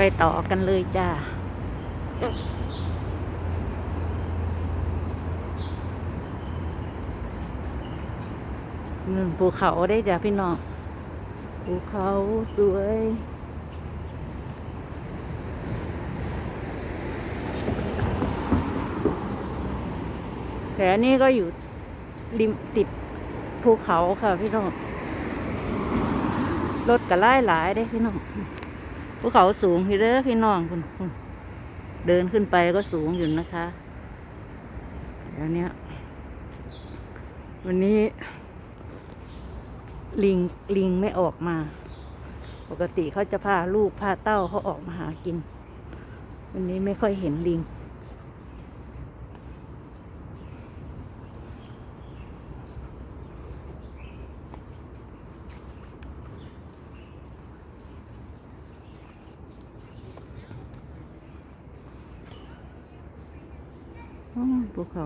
ไปต่อกันเลยจ้าภูเขาได้จ้ะพี่น้องภูเขาสวยแต่นนี้ก็อยู่ริมติดภูเขาค่ะพี่น้องรถก็ไล่หลายได้พี่น้อง ภูเขาสูงพี่เด้อพี่น้องคุณคุณเดินขึ้นไปก็สูงอยู่นะคะแล้วเนี้ยวันนี้ลิงลิงไม่ออกมา ปกติเขาจะพาลูกพาเต้าเขาออกมาหากิน วันนี้ไม่ค่อยเห็นลิง ภูเขา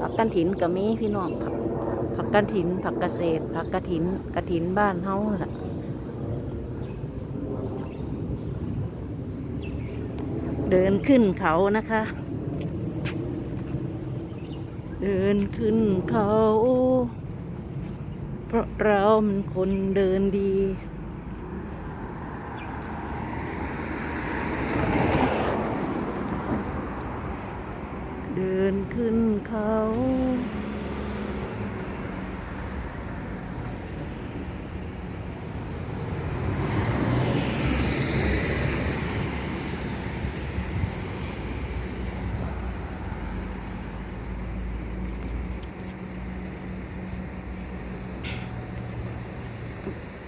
ผักกันถินก็มีพี่น้องผักผักกันถิน ผักเกษตร ผักกระถินกระถินบ้านเฮาแหละเดินขึ้นเขานะคะ เดินขึ้นเขา เพราะเรามันคนเดินดี เดินขึ้นเขา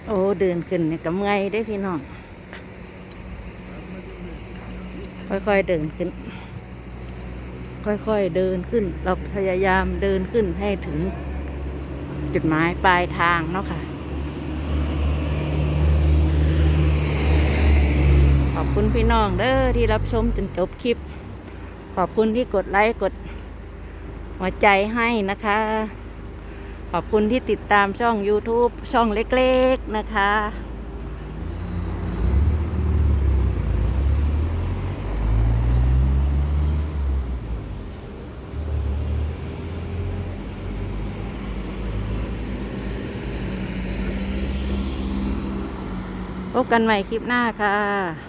โอ้เดินขึ้นเนี่ยกำไงได้พี่น้องค่อยๆเดินขึ้น ค่อยๆเดินขึ้น เราพยายามเดินขึ้นให้ถึง จุดหมายปลายทางเนาะค่ะ ขอบคุณพี่น้องเด้อที่รับชมจนจบคลิป ขอบคุณที่กดไลค์กดหัวใจให้นะคะ ขอบคุณที่ติดตามช่อง YouTube ช่องเล็กๆนะคะ พบกันใหม่คลิปหน้าค่ะ